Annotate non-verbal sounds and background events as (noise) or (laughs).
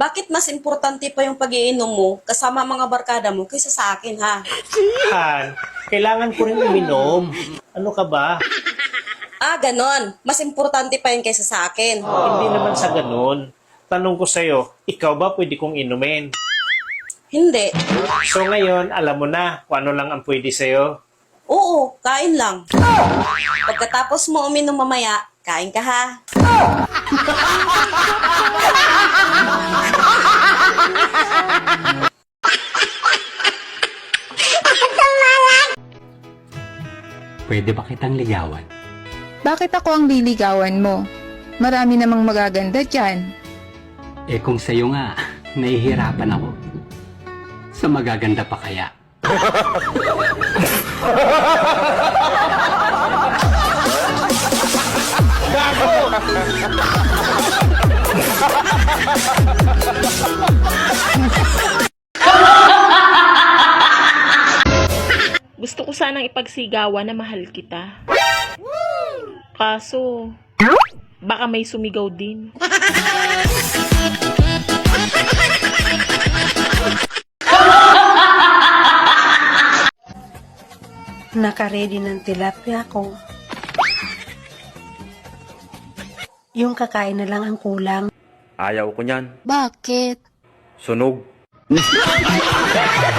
Bakit mas importante pa yung pag-iinom mo kasama mga barkada mo kaysa sa akin, ha? Han, kailangan ko rin uminom. Ano ka ba? Ah, ganon. Mas importante pa yun kaysa sa akin. Hindi naman sa ganun. Tanong ko sa'yo, ikaw ba pwede kong inumin? Hindi. So ngayon, alam mo na kung ano lang ang pwede sa'yo. Oo, kain lang. Pagkatapos mo uminom mamaya, kain ka ha. (laughs) Pwede ba kitang ligawan? Bakit ako ang liligawan mo? Marami namang magaganda dyan. Eh kung sa'yo nga, nahihirapan ako. Sa magaganda pa kaya? (laughs) sanang ipagsigawan na mahal kita. Kaso, baka may sumigaw din. Nakaredy ng tilapia ko. Yung kakain na lang ang kulang. Ayaw ko niyan. Bakit? Sunog. (laughs)